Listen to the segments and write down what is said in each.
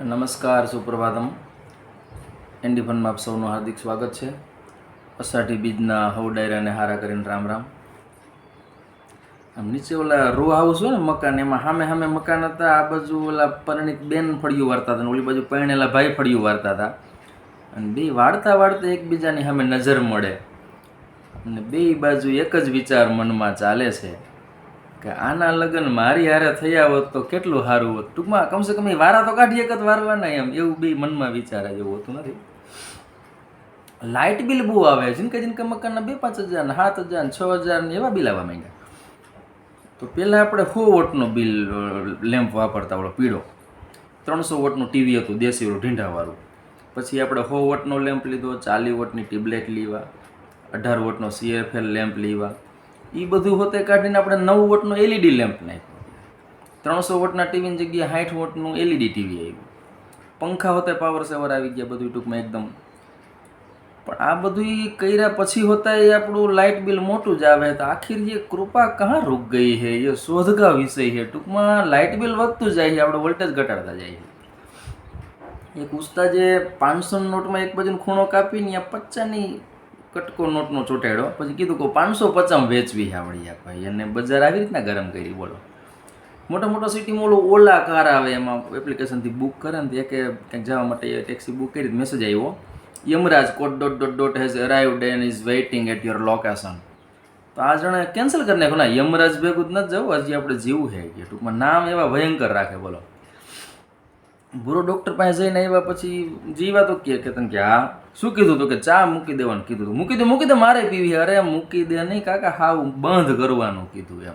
નમસ્કાર, સુપ્રભાતમ. એન્ડી ફનમાં આપ સૌનું હાર્દિક સ્વાગત છે. અષાઢી બીજના હવ ડાયરાને હારા કરીને રામ રામ. આમ નીચે ઓલા રો હાઉસ હોય ને મકાન, એમાં સામે સામે મકાન હતા, આ બાજુ ઓલા પરિણીત બેન ફળિયું વારતા હતા અને ઓલી બાજુ પરણેલા ભાઈ ફળિયું વારતા હતા. અને બે વાળતા વાળતા એકબીજાની સામે નજર મળે. અને બે બાજુ એક જ વિચાર મનમાં ચાલે છે. કે આના લગ્ન મારી હારે થયા હોત તો કેટલું સારું હોત. ટૂંકમાં કમસે કમ એ વારા તો કાઢી એક જ વારવાના એમ, એવું બી મનમાં વિચારે એવું હોતું નથી. લાઇટ બિલ બહુ આવે જીનકે જીનકે મકાનના બે પાંચ હજાર ને સાત હજાર ને છ હજાર ને એવા બિલ આવવા માંડ્યા. તો પહેલાં આપણે સો વોટનો બિલ લેમ્પ વાપરતા ઓલો પીળો. ત્રણસો વોટનું ટીવી હતું, દેશી ઓલું ઢીંઢાવાળું. પછી આપણે સો વોટનો લેમ્પ લીધો, ચાલીસ વોટની ટ્યુબલાઇટ લીવા, અઢાર વોટનો સીએફએલ લેમ્પ લીવા. એ બધું હોતે કાઢીને આપણે નવ વોટનો એલઈડી લેમ્પ નાખ્યો. ત્રણસો વોટના ટીવીની જગ્યાએ સાઠ વોટનું એલઈડી ટીવી આવ્યું. પંખા હોતે પાવર સેવર આવી ગયા બધું ટૂંકમાં એકદમ. પણ આ બધું કર્યા પછી હોતા એ આપણું લાઇટ બિલ મોટું જ આવે તો આખી જે કૃપા કહાં રૂક ગઈ છે એ શોધગા વિષય છે ટૂંકમાં લાઇટ બિલ વધતું જાય છે આપણે વોલ્ટેજ ઘટાડતા જાય છે એક ઉસ્તાદે પાંચસો નોટમાં એક બાજુ ખૂણો કાપીને પચાની કટકો નોટનો ચોટાડ્યો. પછી કીધું કે પાંચસો પચાસ વેચવી આવડી આ ભાઈ. અને બજાર આવી રીતના ગરમ કરી, બોલો. મોટા મોટા સિટીમાં ઓલો ઓલા કાર આવે, એમાં એપ્લિકેશનથી બુક કરે ને તો એકે ક્યાંક જવા માટે ટેક્સી બુક કરી મેસેજ આવ્યો યમરાજ કોટ dot dot dot has arrived and is waiting at your location તો આ જણે કેન્સલ કરી નાખ્યું. ના, યમરાજ ભેગું જ ન જવું. હજી આપણે જીવું કે ટૂંકમાં નામ એવા ભયંકર રાખે, બોલો. ભૂરો ડૉક્ટર પાસે જઈને આવ્યા પછી જીવા તો કે તને કે, હા, શું કીધું તું? કે ચા મૂકી દેવાનું કીધું હતું મૂકી દે મૂકી દે, મારે પીવી અરે, મૂકી દે નહીં કાકા, હાવ બંધ કરવાનું કીધું એમ.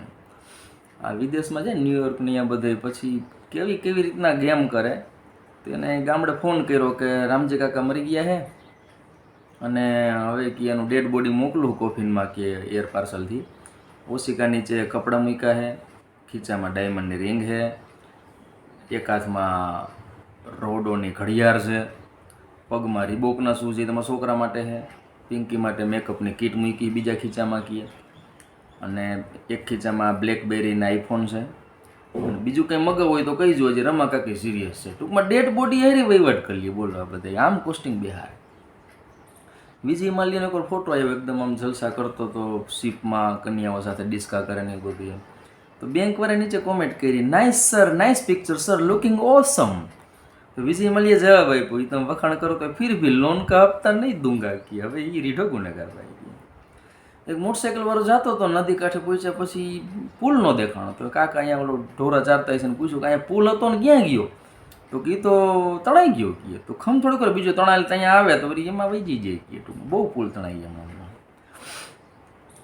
આ વિદેશમાં છે ન્યુયોર્ક ને આ બધે, પછી કેવી કેવી રીતના ગેમ કરે? તેને ગામડે ફોન કર્યો કે, રામજી કાકા મરી ગયા હે. અને હવે કે એનું ડેડ બોડી મોકલું કોફિનમાં કે એર પાર્સલથી ઓશિકા નીચે કપડાં મૂક્યા હે, ખીચામાં ડાયમંડની રિંગ હે. એક હાથમાં રોડોની ઘડિયાળ છે, પગમાં રીબોકના શૂઝ છે તમારા છોકરા માટે છે, પિંકી માટે મેકઅપની કીટ મૂકી, બીજા ખીચામાં કીએ. અને એક ખીચામાં બ્લેકબેરીના આઈફોન છે. બીજું કંઈ મગવ હોય તો કહી જો જે રમા કાકી સિરિયસ છે. ટૂંકમાં ડેડ બોડી હેરી વહીવટ કરી લઈએ બોલો આ બધા આમ કોસ્ટિંગ બિહાર. વિજય માલ્યાનો કોઈ ફોટો આવ્યો, એકદમ આમ જલસા કરતો તો શીપમાં કન્યાઓ સાથે ડિસ્કા કરે ને બધું એમ. તો બેંક વાળા નીચે કોમેન્ટ કરી nice sir nice picture sir looking awesome તો વિજય મલ્યે જવાબ આપ્યો એ તમે વખાણ કરો તો ફિર ભી લોન કા હપ્તા નહીં દૂંગા કી. હવે એ રીઢો ગુનેગાર ભાઈ એક મોટરસાઇકલ વાળો જતો હતો નદી કાંઠે પહોંચ્યા પછી પુલ નો દેખાણો તો કાકા અહીંયા ઓલો ઢોરા ચારતા હશે ને પૂછ્યું કે અહીંયા પુલ હતો ને ક્યાં ગયો? તો કે તો તણાઈ ગયો કે. તો ખમ થોડુંક વાર બીજો તણાયેલ ત્યાં આવે તો એમાં વહી જાય કે બહુ પુલ તણાઈ ગયા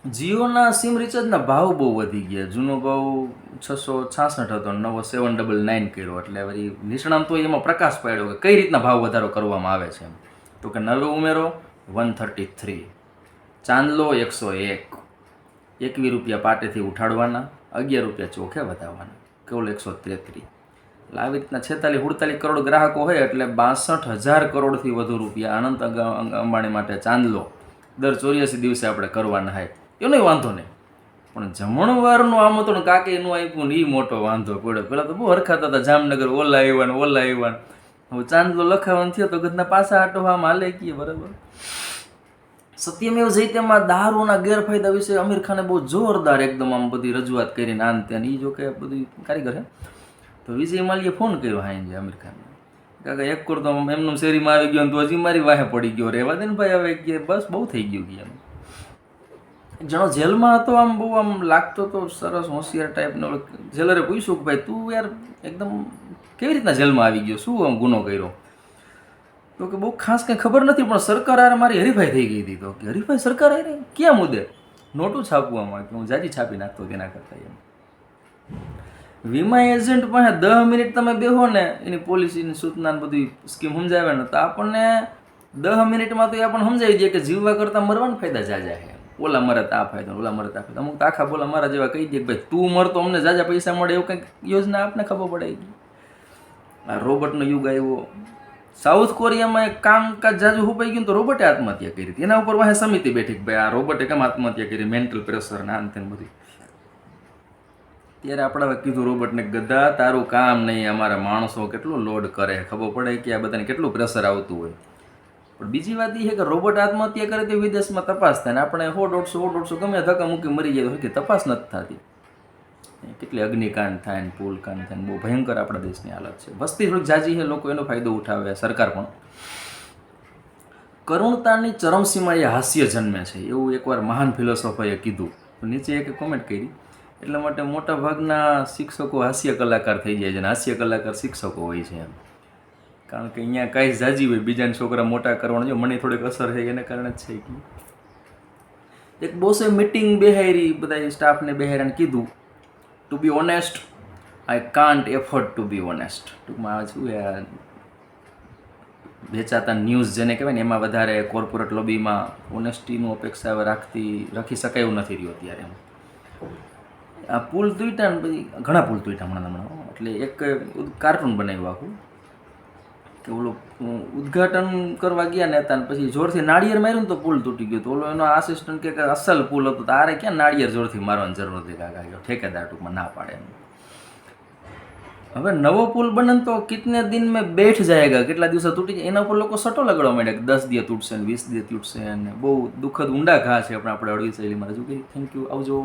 જીઓના સિમ રિચાર્જના ભાવ બહુ વધી ગયા. જૂનો ભાવ છસો છાસઠ હતો નવો સેવન ડબલ નાઇન કર્યો. એટલે વળી નિષ્ણાંતો એમાં પ્રકાશ પાડ્યો કે કઈ રીતના ભાવ વધારો કરવામાં આવે છે તો કે નવો ઉમેરો, વન થર્ટી થ્રી. ચાંદલો એકસો એક. એકવીસ રૂપિયા પાટેથી ઉઠાડવાના, અગિયાર રૂપિયા ચોખે વધારવાના કેવલ એકસો તેત્રીસ એટલે આવી રીતના છેતાલીસ સુડતાલીસ કરોડ ગ્રાહકો હોય એટલે બાસઠ હજાર કરોડથી વધુ રૂપિયા અનંત અંબાણી માટે ચાંદલો. દર ચોર્યાસી દિવસે આપણે કરવાના હોય. એનો વાંધો નહીં. પણ જમણવારનું આમંત્રણ કાકે એનું આપ્યું ને એ મોટો વાંધો પડ્યો. પહેલાં તો બહુ હરખાતા હતા, જામનગર ઓલા આવ્યા ને ઓલા આવ્યા હવે ચાંદલો લખાવાનું થયો તો ગદના પાછા આટો આમ હાલે કીએ બરાબર? સત્યમેવ જયતેમાં દારૂના ગેરફાયદા વિશે અમીર ખાને બહુ જોરદાર એકદમ આમ બધી રજૂઆત કરીને આન ત્યાં એ જો કે બધું કારીગર હે. તો વિજય માલીએ ફોન કર્યો હા જે આમિર ખાનને કાકા, એક કરતો એમનું શેરીમાં આવી ગયો તો હજી મારી વાહે પડી ગયો. રહેવા દે ને ભાઈ, હવે કે બસ બહુ થઈ ગયું કે એમ. જણો જેલમાં હતો આમ બહુ આમ લાગતો તો સરસ હોશિયાર ટાઈપનો જેલરે પૂછ્યું કે ભાઈ, તું યાર એકદમ કેવી રીતના જેલમાં આવી ગયો? શું આમ ગુનો કર્યો? તો કે, બહુ ખાસ કંઈ ખબર નથી, પણ સરકાર હારે મારી હરીફાઈ થઈ ગઈ હતી. તો કે, હરીફાઈ સરકાર હારે ક્યાં મુદ્દે? નોટું છાપવામાં કે હું જાજી છાપી નાખતો તેના કરતાં એમ. વીમા એજન્ટ પાસે દસ મિનિટ તમે બેહો ને, એની પોલિસીની સૂચના બધી સ્કીમ સમજાવે ને, તો આપણને દસ મિનિટમાં તો એ આપણને સમજાવી દે કે જીવવા કરતાં મરવાના ફાયદા જાજા છે ઓલા મરે તા ફાયદો ઓલા મરે તા ફાયદો અમુક આખા બોલા મારા જેવા કહી દે ભાઈ, તું મરતો અમને જાજા પૈસા મળે એવું કંઈક યોજના આપને ખબર પડે આ રોબોટનો યુગ આવ્યો. સાઉથ કોરિયામાં એક કામકાજ જાજુ હુપાઈ ગયું તો રોબોટે આત્મહત્યા કરી હતી. એના ઉપર વાહે સમિતિ બેઠી ભાઈ, આ રોબોટે કેમ આત્મહત્યા કરી? મેન્ટલ પ્રેશર ને આન તેન બધી. ત્યારે આપણે કીધું રોબોટને ગધા, તારું કામ નહીં, અમારા માણસો કેટલું લોડ કરે. ખબર પડે કે આ બધાને કેટલું પ્રેશર આવતું હોય. પણ બીજી વાત એ છે કે રોબોટ આત્મહત્યા કરે તે વિદેશમાં તપાસ થાય આપણે સો દોઢસો સો દોઢસો ગમે ધક્કા મૂકી મરી જાય કે તપાસ નથી થતી. કેટલી અગ્નિકાંડ થાય ને પુલકાંડ થાય ને બહુ ભયંકર આપણા દેશની હાલત છે. વસ્તી થોડીક જાજી છે, લોકો એનો ફાયદો ઉઠાવે સરકાર પણ. કરુણતાની ચરમસીમાએ હાસ્ય જન્મે છે, એવું એકવાર મહાન ફિલોસોફરે કીધું. નીચે એક કોમેન્ટ કરી. એટલા માટે મોટા ભાગના શિક્ષકો હાસ્ય કલાકાર થઈ જાય છે અને હાસ્ય કલાકાર શિક્ષકો હોય છે એમ. કારણ કે અહીંયા કાંઈ જાજી હોય, બીજાના છોકરા મોટા કરવાનું. જો મને થોડીક અસર થઈ એના કારણે જ છે કે એક બોસે મિટિંગ બેહારી બધા સ્ટાફને બેહારીને કીધું to be honest I can't afford to be honest ટૂંકમાં શું વેચાતા ન્યૂઝ જેને કહેવાય ને, એમાં વધારે કોર્પોરેટ લોબીમાં ઓનેસ્ટીનું અપેક્ષા રાખતી, રાખી શકાય એવું નથી રહ્યું અત્યારે એમ. આ પુલ તૂટ્યા ને પછી, ઘણા પુલ તૂટ્યા હમણાં હમણાં એટલે એક કાર્ટૂન બનાવ્યું આખું. કે ઓલું ઉદ્ઘાટન કરવા ગયા ને હતા ને પછી જોરથી નાળિયેર માર્યું ને તો પુલ તૂટી ગયો તો ઓલો એનો આસિસ્ટન્ટ કે અસલ પુલ હતો તારે ક્યાં નાળિયેર જોરથી મારવાની જરૂર હતી કાકા? કે ઠેકેદાર ટૂંકમાં ના પાડે હવે નવો પુલ બને તો કિતને દિન મેં બેઠ જાયગા? કેટલા દિવસો તૂટી જાય? એના ઉપર લોકો સટો લગાડવા માંડે દસ દિવસ તૂટશે ને વીસ દિવસ તૂટશે ને બહુ દુઃખદ ઊંડા ઘા છે આપણે આપણે અડવી શૈલીમાં. રજૂ કરી થેન્ક યુ આવજો.